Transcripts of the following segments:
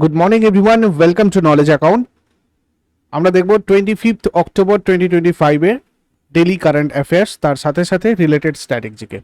Good morning everyone welcome to knowledge account আমরা দেখব twenty fifth October twenty twenty ফাইভের daily current affairs তার সাথে সাথে রিলেটেড স্ট্র্যাটেজিকে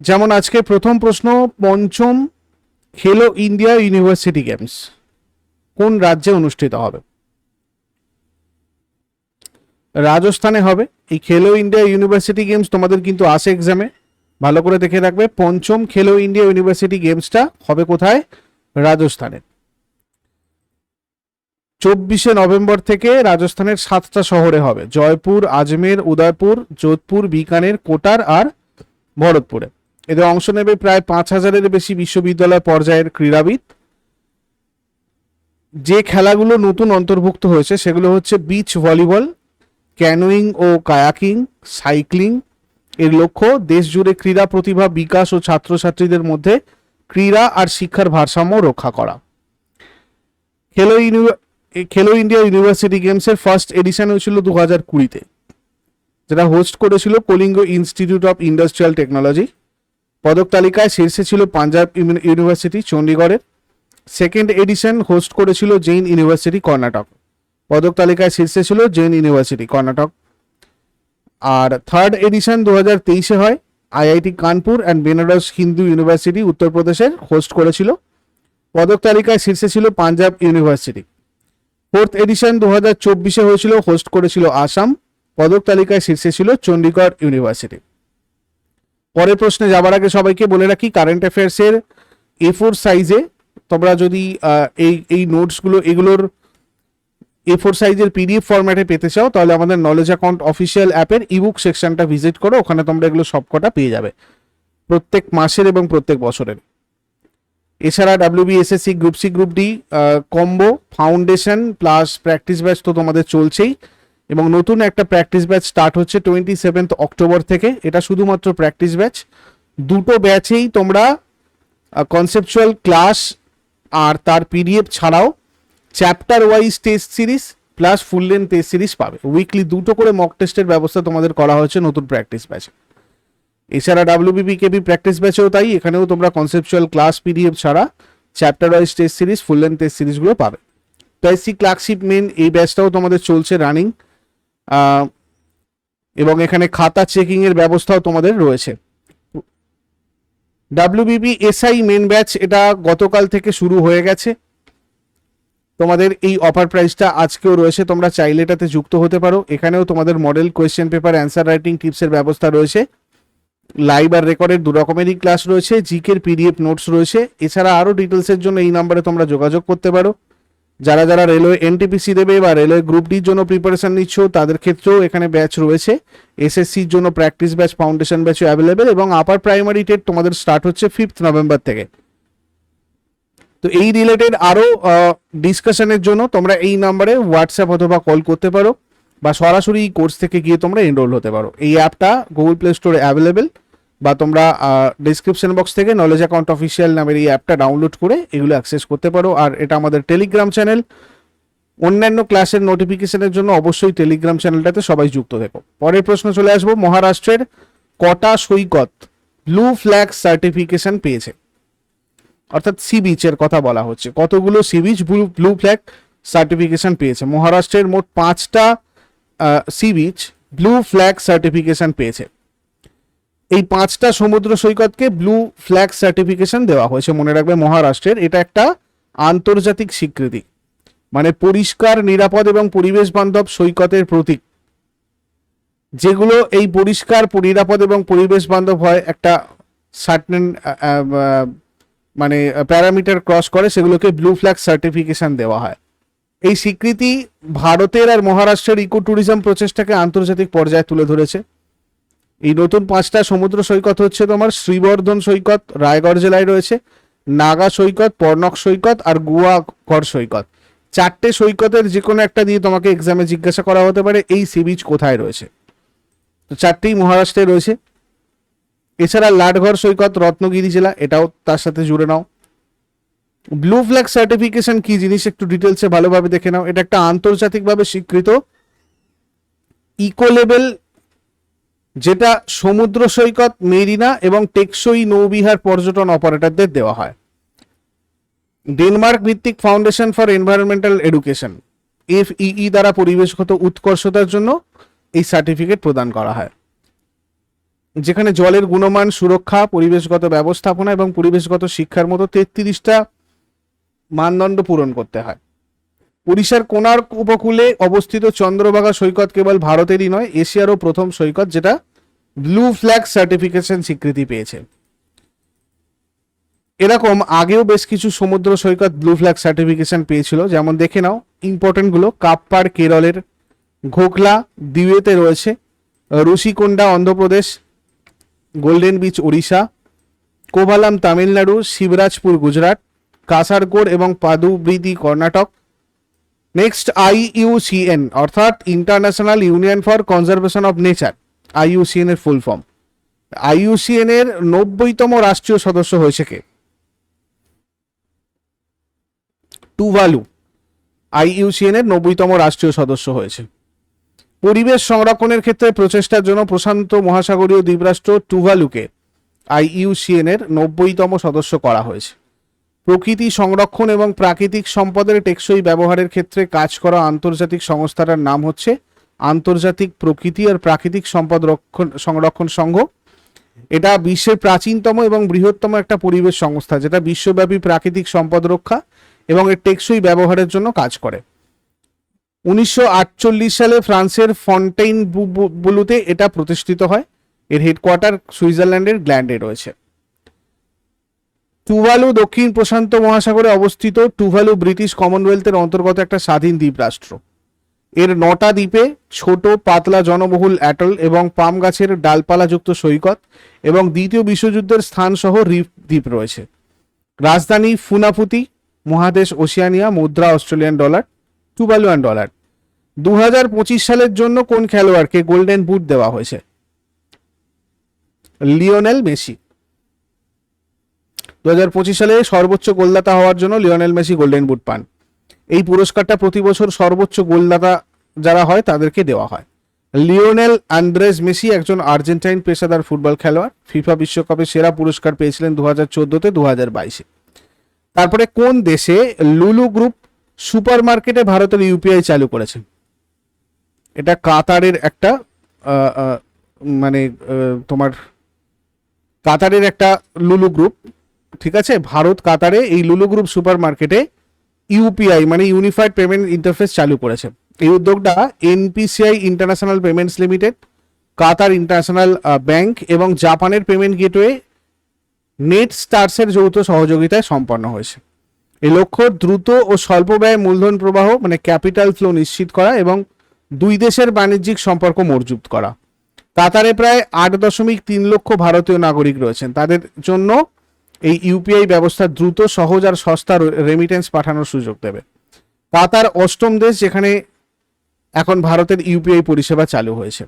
যেমন আজকে প্রথম প্রশ্ন, পঞ্চম খেলো ইন্ডিয়া ইউনিভার্সিটি গেমস কোন রাজ্যে অনুষ্ঠিত হবে? রাজস্থানে হবে। এই খেলো ইন্ডিয়া ইউনিভার্সিটি গেমস তোমাদের কিন্তু আসে এক্সামে ভালো করে দেখে রাখবে। পঞ্চম খেলো ইন্ডিয়া ইউনিভার্সিটি গেমসটা হবে কোথায়? রাজস্থানে। চব্বিশে নভেম্বর থেকে রাজস্থানের সাতটা শহরে হবে। জয়পুর, আজমের, উদয়পুর, যোধপুর, বিকানের, কোটার আর ভরতপুরে। এদের অংশ নেবে প্রায় পাঁচ হাজারের বেশি বিশ্ববিদ্যালয় পর্যায়ের ক্রীড়াবিদ। যে খেলাগুলো নতুন অন্তর্ভুক্ত হয়েছে সেগুলো হচ্ছে বিচ ভলিবল, ক্যানোয়িং ও কায়াকিং, সাইক্লিং এর লক্ষ্য দেশ জুড়ে ক্রীড়া প্রতিভা, বিকাশ ও ছাত্রছাত্রীদের মধ্যে ক্রীড়া আর শিক্ষার ভারসাম্য রক্ষা করা। খেলো খেলো ইন্ডিয়া ইউনিভার্সিটি গেমসের ফার্স্ট এডিশন হয়েছিল দু হাজার কুড়িতে, যেটা হোস্ট করেছিল Kalinga institute of industrial technology. পদক তালিকায় শীর্ষে ছিল পাঞ্জাব ইউনিভার্সিটি, চণ্ডীগড়ের। সেকেন্ড এডিশন হোস্ট করেছিল জৈন ইউনিভার্সিটি, কর্ণাটক। পদক তালিকায় শীর্ষে ছিল জৈন ইউনিভার্সিটি, কর্ণাটক। আর থার্ড এডিশন দু হাজার তেইশে হয়। IIT Kanpur and Benares Hindu university উত্তরপ্রদেশের হোস্ট করেছিল। পদক তালিকায় শীর্ষে ছিল পাঞ্জাব ইউনিভার্সিটি ফোর্থ এডিশন দু হাজার চব্বিশে হয়েছিল হোস্ট করেছিল আসাম পদক তালিকায় শীর্ষে ছিল চণ্ডীগড় ইউনিভার্সিটি পরের প্রশ্নে যাবার আগে সবাইকে বলে রাখি কারেন্ট অ্যাফেয়ার্সের এ ফোর সাইজে তোমরা যদি এই এই নোটসগুলো এগুলোর এ ফোর সাইজের পিডিএফ ফরম্যাটে পেতে চাও, তাহলে আমাদের নলেজ অ্যাকাউন্ট অফিসিয়াল অ্যাপের ইবুক সেকশনটা ভিজিট করো, ওখানে তোমরা এগুলো সবকটা পেয়ে যাবে। প্রত্যেক মাসের এবং প্রত্যেক বছরের। এছাড়া WBSSC group C group D combo foundation plus practice batch তো তোমাদের চলছেই। এবং নতুন একটা প্র্যাকটিস ব্যাচ স্টার্ট হচ্ছে টোয়েন্টি সেভেন্থ অক্টোবর থেকে। এটা শুধুমাত্র প্র্যাকটিস ব্যাচ দুটো ব্যাচেই তোমরা কনসেপচুয়াল ক্লাস আর তার পিডিএফ ছাড়াও chapter wise test series plus full length test series পাবে। উইকলি দুটো করে মক টেস্টের ব্যবস্থা তোমাদের করা হয়েছে নতুন প্র্যাকটিস ব্যাচে এছাড়া ডাব্লিউবিপি কেবি প্র্যাকটিস ব্যাচেও তাই, এখানেও তোমরা কনসেপচুয়াল ক্লাস পিডিএফ ছাড়া chapter wise test series full length test সিরিজগুলো পাবে। পেসি ক্লার্কশিপ মেন এই ব্যাচটাও তোমাদের চলছে রানিং এবং এখানে খাতা চেকিং এর ব্যবস্থাও তোমাদের রয়েছে। ডাব্লিউবিপি এসআই মেন ব্যাচ এটা গতকাল থেকে শুরু হয়ে গেছে। তোমাদের এই অফার প্রাইসটা আজকেও রয়েছে, তোমরা চাইলে এটাতে যুক্ত হতে পারো। এখানেও তোমাদের model question paper answer writing টিপসের ব্যবস্থা রয়েছে। লাইভ আর রেকর্ডের দু রকমেরই ক্লাস রয়েছে জিকের পিডিএফ নোটস রয়েছে। এছাড়া আরও ডিটেলসের জন্য এই নাম্বারে তোমরা যোগাযোগ করতে পারো। যারা যারা রেলওয়ে এনটিপিসি দেবে বা রেলওয়ে গ্রুপ ডির জন্য প্রিপারেশন নিচ্ছ, তাদের ক্ষেত্রেও এখানে ব্যাচ রয়েছে। এসএসসির জন্য প্র্যাকটিস ব্যাচ ফাউন্ডেশন ব্যাচও অ্যাভেলেবেল এবং আপার প্রাইমারি টেট তোমাদের স্টার্ট হচ্ছে ফিফথ নভেম্বর থেকে। তো এই রিলেটেড আরও ডিসকাশনের জন্য তোমরা এই নাম্বারে হোয়াটসঅ্যাপ অথবা কল করতে পারো বা সরাসরি এই কোর্স থেকে গিয়ে তোমরা এনরোল হতে পারো। এই অ্যাপটা গুগল প্লে স্টোরে অ্যাভেলেবেল বা তোমরা ডিসক্রিপশন বক্স থেকে নলেজ অ্যাকাউন্ট অফিসিয়াল নামের এই অ্যাপটা ডাউনলোড করে এগুলো অ্যাক্সেস করতে পারো। আর এটা আমাদের টেলিগ্রাম চ্যানেল অন্যান্য ক্লাসের নোটিফিকেশনের জন্য অবশ্যই টেলিগ্রাম চ্যানেলটাতে সবাই যুক্ত থেকো। পরের প্রশ্ন চলে আসব। মহারাষ্ট্রের কটা সৈকত ব্লু ফ্ল্যাগ সার্টিফিকেশন পেয়েছে? অর্থাৎ সি বিচের কথা বলা হচ্ছে। কতগুলো sea beach blue blue flag certification পেয়েছে। মহারাষ্ট্রের মোট পাঁচটা sea beach blue flag certification পেয়েছে। এই পাঁচটা সমুদ্র সৈকতকে ব্লু ফ্ল্যাগ সার্টিফিকেশন দেওয়া হয়েছে। মনে রাখবে মহারাষ্ট্রের। এটা একটা আন্তর্জাতিক স্বীকৃতি। মানে পরিষ্কার, নিরাপদ এবং পরিবেশ বান্ধব সৈকতের প্রতীক। যেগুলো এই পরিষ্কার, নিরাপদ এবং পরিবেশ বান্ধব হয় একটা সার্টেন মানে প্যারামিটার ক্রস করে সেগুলোকে ব্লু ফ্ল্যাগ সার্টিফিকেশন দেওয়া হয়। এই স্বীকৃতি ভারতের আর মহারাষ্ট্রের ইকো ট্যুরিজম প্রচেষ্টাকে আন্তর্জাতিক পর্যায়ে তুলে ধরেছে। এই নতুন পাঁচটা সমুদ্র সৈকত হচ্ছে তোমার শ্রীবর্ধন সৈকত, রায়গড় জেলায় রয়েছে, নাগা সৈকত, পর্ণক সৈকত আর গুয়াগড় সৈকত। চারটে সৈকতের যে কোনো একটা দিয়ে তোমাকে এক্সামে জিজ্ঞাসা করা হতে পারে, এই সি বিচ কোথায় রয়েছে? তো চারটেই মহারাষ্ট্রে রয়েছে। এছাড়া লাটঘর, সৈকত, রত্নগিরি জেলা, এটাও তার সাথে জুড়ে নাও। ব্লু ফ্ল্যাগ সার্টিফিকেশন কি জিনিস একটু ডিটেলসে ভালোভাবে দেখে নাও। এটা একটা আন্তর্জাতিকভাবে স্বীকৃত ইকো লেভেল যেটা সমুদ্র সৈকত, মেরিনা এবং টেকসই নৌবিহার পর্যটন অপারেটরদের দেওয়া হয়। ডেনমার্ক ভিত্তিক foundation for environmental education FEE দ্বারা পরিবেশগত উৎকর্ষতার জন্য এই সার্টিফিকেট প্রদান করা হয়। যেখানে জলের গুণমান, সুরক্ষা, পরিবেশগত ব্যবস্থাপনা এবং পরিবেশগত শিক্ষার মতো তেত্রিশটা মানদণ্ড পূরণ করতে হয়। উড়িষ্যার কোণার্ক উপকূলে অবস্থিত চন্দ্রভাগা সৈকত কেবল ভারতেরই নয়, এশিয়ারও প্রথম সৈকত, যেটা ব্লু ফ্ল্যাগ সার্টিফিকেশন স্বীকৃতি পেয়েছে। এরকম আগেও বেশ কিছু সমুদ্র সৈকত ব্লু ফ্ল্যাগ সার্টিফিকেশন পেয়েছিল। যেমন দেখে নাও ইম্পর্টেন্টগুলো কাপ্পার কেরলের ঘোকলা দিউয়েতে রয়েছে ঋষিকোন্ডা অন্ধ্রপ্রদেশ গোল্ডেন বিচ ওড়িশা কোভালাম তামিলনাড়ু শিবরাজপুর গুজরাট কাসারগোড় এবং পাদুব্রিদি কর্ণাটক নেক্সট আইইউসিএন অর্থাৎ international union for conservation of nature IUCN এর ফুল ফর্ম আইইউসিএন এর নব্বইতম রাষ্ট্রীয় সদস্য হয়েছে কে? টুভালু আইইউসিএন এর নব্বইতম রাষ্ট্রীয় সদস্য হয়েছে। পরিবেশ সংরক্ষণের ক্ষেত্রে প্রচেষ্টার জন্য প্রশান্ত মহাসাগরীয় দ্বীপরাষ্ট্র টুভালুকে আইইউসিএন এর নব্বইতম সদস্য করা হয়েছে। প্রকৃতি সংরক্ষণ এবং প্রাকৃতিক সম্পদের টেকসই ব্যবহারের ক্ষেত্রে কাজ করা আন্তর্জাতিক সংস্থাটার নাম হচ্ছে আন্তর্জাতিক প্রকৃতি আর প্রাকৃতিক সম্পদ রক্ষণ সংরক্ষণ সংঘ। এটা বিশ্বের প্রাচীনতম এবং বৃহত্তম একটা পরিবেশ সংস্থা, যেটা বিশ্বব্যাপী প্রাকৃতিক সম্পদ রক্ষা এবং এর টেকসই ব্যবহারের জন্য কাজ করে। উনিশশো আটচল্লিশ সালে ফ্রান্সের ফন্টেইন বুলুতে এটা প্রতিষ্ঠিত হয়। এর হেডকোয়ার্টার সুইজারল্যান্ডের গ্ল্যান্ডে রয়েছে। টুভালু দক্ষিণ প্রশান্ত মহাসাগরে অবস্থিত টুভালু ব্রিটিশ কমনওয়েলথের অন্তর্গত একটা স্বাধীন দ্বীপ রাষ্ট্র এর নটা দ্বীপে ছোট, পাতলা জনবহুল অ্যাটল এবং পাম গাছের ডালপালাযুক্ত সৈকত এবং দ্বিতীয় বিশ্বযুদ্ধের স্থান সহ রিফ দ্বীপ রয়েছে। রাজধানী ফুনাফুতি, মহাদেশ ওশিয়ানিয়া, মুদ্রা অস্ট্রেলিয়ান ডলার। টুভালুয়ান ডলার দু হাজার পঁচিশ সালের জন্য কোন খেলোয়াড়কে গোল্ডেন বুট দেওয়া হয়েছে? Lionel Messi. দু হাজার পঁচিশ সালে সর্বোচ্চ গোলদাতা হওয়ার জন্য লিওনেল মেসি গোল্ডেন বুট পান। এই পুরস্কারটা প্রতি বছর সর্বোচ্চ গোলদাতা যারা হয়, তাদেরকে দেওয়া হয়। লিওনেল আন্দ্রেস মেসি একজন আর্জেন্টাইন পেশাদার ফুটবল খেলোয়াড়। ফিফা বিশ্বকাপে সেরা পুরস্কার পেয়েছিলেন দু হাজার চোদ্দোতে দু হাজার বাইশে। তারপরে কোন দেশে লুলু গ্রুপ সুপার মার্কেটে ভারতের ইউপিআই চালু করেছে। এটা কাতারের একটা মানে তোমার কাতারের একটা লুলু গ্রুপ, ঠিক আছে? ভারত কাতারে এই Lulu group super market UPI মানে ইউনিফাইড পেমেন্ট ইন্টারফেস চালু করেছে। এই উদ্যোগটা NPCI international payments limited, Qatar international bank এবং জাপানের পেমেন্ট গেটওয়ে নেট স্টার্সের যৌথ সহযোগিতায় সম্পন্ন হয়েছে। এই লক্ষ্য দ্রুত ও স্বল্প ব্যয় মূলধন প্রবাহ মানে ক্যাপিটাল ফ্লো নিশ্চিত করা এবং দুই দেশের বাণিজ্যিক সম্পর্ক মজবুত করা। কাতারে প্রায় আট দশমিক তিন লক্ষ ভারতীয় নাগরিক রয়েছেন। তাদের জন্য এই ইউপিআই ব্যবস্থা দ্রুত, সহজ আর সস্তা রেমিটেন্স পাঠানোর সুযোগ দেবে। কাতার অষ্টম দেশ, যেখানে এখন ভারতের ইউপিআই পরিষেবা চালু হয়েছে।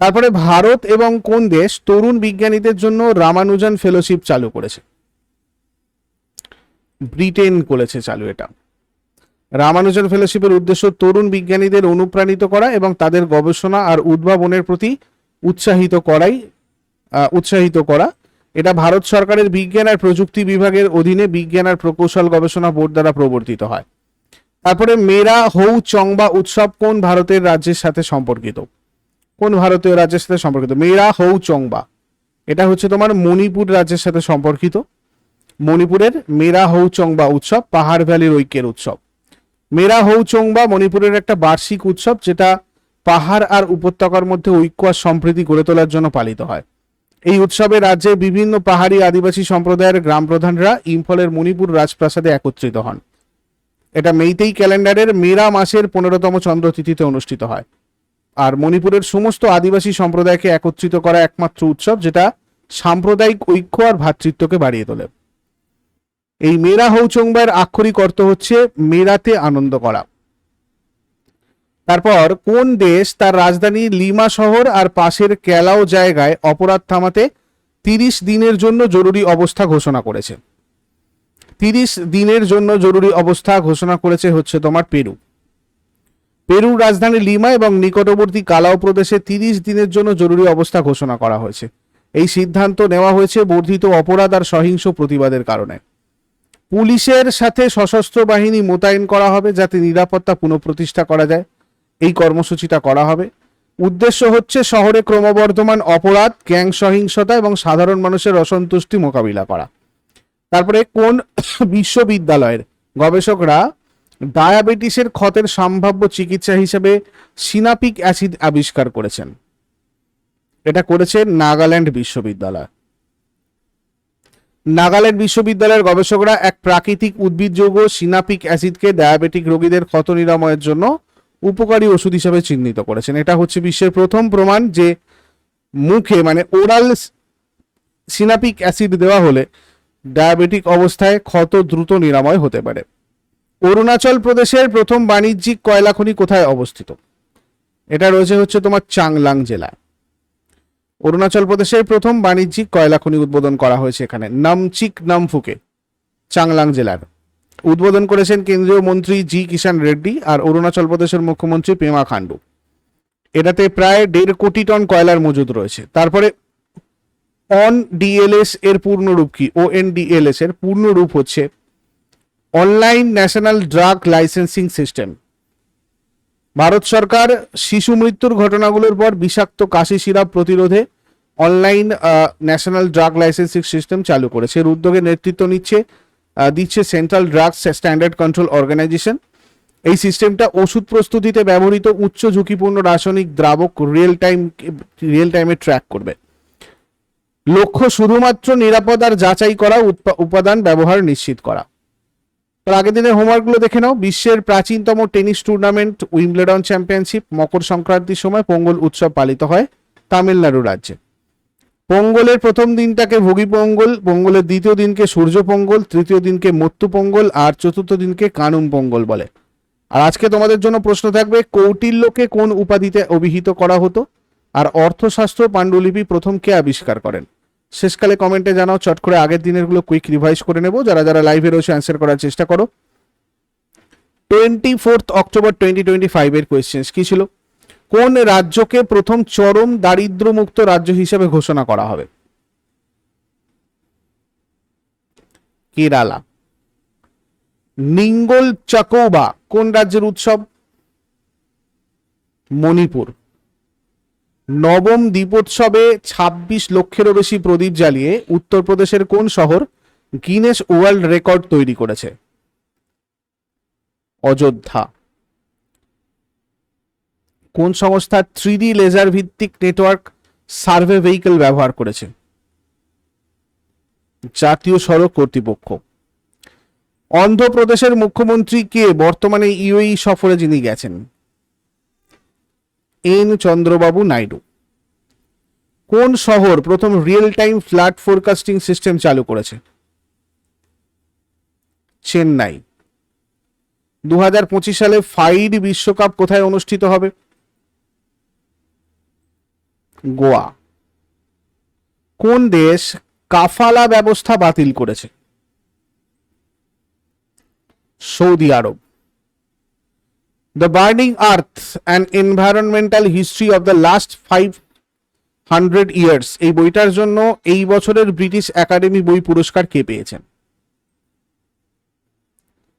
তারপরে ভারত এবং কোন দেশ, তরুণ বিজ্ঞানীদের জন্য রামানুজন ফেলোশিপ চালু করেছে। ব্রিটেন করেছে চালু এটা। রামানুজন ফেলোশিপের উদ্দেশ্য তরুণ বিজ্ঞানীদের অনুপ্রাণিত করা এবং তাদের গবেষণা আর উদ্ভাবনের প্রতি উৎসাহিত করাই উৎসাহিত করা। এটা ভারত সরকারের বিজ্ঞান আর প্রযুক্তি বিভাগের অধীনে বিজ্ঞান আর প্রকৌশল গবেষণা বোর্ড দ্বারা প্রবর্তিত হয়। তারপরে মেরা হৌ চংবা উৎসব কোন ভারতের রাজ্যের সাথে সম্পর্কিত? কোন ভারতীয় রাজ্যের সাথে সম্পর্কিত? মেরা হৌ চংবা। এটা হচ্ছে তোমার মণিপুর রাজ্যের সাথে সম্পর্কিত। মণিপুরের মেরা হৌ চংবা উৎসব, পাহাড় ভ্যালির ঐক্যের উৎসব। মেরা হৌ চংবা মণিপুরের একটা বার্ষিক উৎসব যেটা পাহাড় আর উপত্যকার মধ্যে ঐক্য আর সম্প্রীতি গড়ে তোলার জন্য পালিত হয়। এই উৎসবে রাজ্যের বিভিন্ন পাহাড়ি আদিবাসী সম্প্রদায়ের গ্রাম প্রধানরা ইম্ফলের মণিপুর রাজপ্রাসাদে একত্রিত হন। এটা মেইতেই ক্যালেন্ডারের মেরা মাসের পনেরোতম চন্দ্র তিথিতে অনুষ্ঠিত হয়। আর মণিপুরের সমস্ত আদিবাসী সম্প্রদায়কে একত্রিত করা একমাত্র উৎসব যেটা সাম্প্রদায়িক ঐক্য আর ভ্রাতৃত্বকে বাড়িয়ে তোলে। এই মেরা হৌচংবার আক্ষরিক অর্থ হচ্ছে মেরাতে আনন্দ করা। তারপর, কোন দেশ তার রাজধানী লিমা শহর আর পাশের ক্যালাও জায়গায় অপরাধ থামাতে তিরিশ দিনের জন্য জরুরি অবস্থা ঘোষণা করেছে? তিরিশ দিনের জন্য জরুরি অবস্থা ঘোষণা করেছে হচ্ছে তোমার পেরু। পেরুর রাজধানী লিমা এবং নিকটবর্তী কালাও প্রদেশে তিরিশ দিনের জন্য জরুরি অবস্থা ঘোষণা করা হয়েছে। এই সিদ্ধান্ত নেওয়া হয়েছে বর্ধিত অপরাধ আর সহিংস প্রতিবাদের কারণে। পুলিশের সাথে সশস্ত্র বাহিনী মোতায়েন করা হবে যাতে নিরাপত্তা পুনঃপ্রতিষ্ঠা করা যায়। এই কর্মসূচিটা করা হবে। উদ্দেশ্য হচ্ছে শহরে ক্রমবর্ধমান অপরাধ, গ্যাং সহিংসতা এবং সাধারণ মানুষের অসন্তুষ্টি মোকাবিলা করা। তারপরে কোন বিশ্ববিদ্যালয়ের গবেষকরা ডায়াবেটিসের ক্ষতের সম্ভাব্য চিকিৎসা হিসেবে সিনাপিক অ্যাসিড আবিষ্কার করেছেন। এটা করেছে নাগাল্যান্ড বিশ্ববিদ্যালয়। নাগাল্যান্ড বিশ্ববিদ্যালয়ের গবেষকরা এক প্রাকৃতিক উদ্ভিদ যৌগ সিনাপিক অ্যাসিডকে ডায়াবেটিক রোগীদের ক্ষত নিরাময়ের জন্য উপকারী ওষুধ হিসাবে চিহ্নিত করেছেন। এটা হচ্ছে বিশ্বের প্রথম প্রমাণ যে মুখে মানে ওরাল সিনাপিক অ্যাসিড দেওয়া হলে ডায়াবেটিক অবস্থায় ক্ষত দ্রুত নিরাময় হতে পারে। অরুণাচল প্রদেশের প্রথম বাণিজ্যিক কয়লা খনি কোথায় অবস্থিত? এটা রয়েছে হচ্ছে তোমার চাংলাং জেলায়। অরুণাচল প্রদেশের প্রথম বাণিজ্যিক কয়লা খনি উদ্বোধন করা হয়েছে এখানে। নামচিক নামফুকে, চাংলাং জেলার। উদ্বোধন করেছেন কেন্দ্রীয় মন্ত্রী জি কিষান রেড্ডি আর অরুণাচল প্রদেশের মুখ্যমন্ত্রী পেমা খান্ডু এটাতে প্রায় দেড় কোটি টন কয়লার মজুদ রয়েছে। তারপরে অন ডিএলএস এর পূর্ণরূপ কি? ও এন ডিএলএস এর পূর্ণরূপ হচ্ছে online national drug licensing system. Bharat সরকার শিশু মৃত্যুর ঘটনাগুলোর পর বিষাক্ত কাশি সিরাপ প্রতিরোধে online national drug licensing system চালু করেছে। এর উদ্যোগে নেতৃত্ব নিচ্ছে দিচ্ছে central drugs standard control organisation. এই সিস্টেমটা ওষুধ প্রস্তুতিতে ব্যবহৃত উচ্চ ঝুঁকিপূর্ণ রাসায়নিক দ্রাবক রিয়েল টাইম রিয়েল টাইমে ট্র্যাক করবে। লক্ষ্য শুধুমাত্র নিরাপদ আর যাচাই করা উপাদান ব্যবহার নিশ্চিত করা। তার আগের দিনের হোমওয়ার্কগুলো দেখে নাও। বিশ্বের প্রাচীনতম টেনিস টুর্নামেন্ট উইম্বলেডন চ্যাম্পিয়নশিপ মকর সংক্রান্তির সময় পোঙ্গল উৎসব পালিত হয় তামিলনাড়ু রাজ্যে। পোঙ্গলের প্রথম দিনটাকে ভোগী পোঙ্গল, পোঙ্গলের দ্বিতীয় দিনকে সূর্য পোঙ্গল, তৃতীয় দিনকে মত্তু পোঙ্গল, আর চতুর্থ দিনকে কানুম পোঙ্গল বলে। আর আজকে তোমাদের জন্য প্রশ্ন থাকবে, কৌটিল্যকে কোন উপাধিতে অভিহিত করা হতো? আর অর্থশাস্ত্র পাণ্ডুলিপি প্রথম কে আবিষ্কার করেন? শেষকালে কমেন্টে জানাও, চট করে আগের দিনেরগুলো কুইক রিভাইজ করে নেব। যারা যারা লাইভে রয়েছে অ্যান্সার করার চেষ্টা করো। Twenty fourth October twenty twenty ফাইভের কোয়েশ্চেন্স কি ছিল? কোন রাজ্যকে প্রথম চরম দারিদ্র্যমুক্ত রাজ্য হিসেবে ঘোষণা করা হবে? কেরালা। নিঙ্গল চাকৌবা কোন রাজ্যের উৎসব? মণিপুর। নবম দীপোৎসবে ২৬ লক্ষেরও বেশি প্রদীপ জ্বালিয়ে উত্তরপ্রদেশের কোন শহর গিনেস ওয়ার্ল্ড রেকর্ড তৈরি করেছে? অযোধ্যা। কোন সংস্থা থ্রি লেজার ভিত্তিক নেটওয়ার্ক সার্ভে ভেহিকেল ব্যবহার করেছে? জাতীয় সড়ক কর্তৃপক্ষ। অন্ধ্রপ্রদেশের মুখ্যমন্ত্রী কে? বর্তমানে ইউএই সফরে যিনি গেছেন। এন চন্দ্রবাবু নাইডু। কোন শহর প্রথম real time flood forecasting system চালু করেছে? চেন্নাই। দু হাজার পঁচিশ সালে ফাইড বিশ্বকাপ কোথায় অনুষ্ঠিত হবে? গোয়া। কোন দেশ কাফালা ব্যবস্থা বাতিল করেছে? Saudi Arab. Burning earth and environmental history of the last five hundred years এই বইটার জন্য এই বছরের ব্রিটিশ একাডেমি বই পুরস্কার কে পেয়েছেন?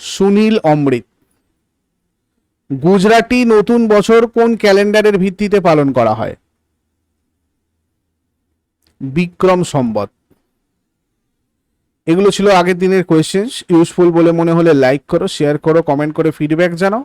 সুনীল অমৃত। গুজরাটি নতুন বছর কোন ক্যালেন্ডারের ভিত্তিতে পালন করা হয়? বিক্রম সম্বত। এগুলো ছিল আগের দিনের কোয়েশ্চেন্স ইউজফুল বলে মনে হলে লাইক করো শেয়ার করো কমেন্ট করে ফিডব্যাক জানাও।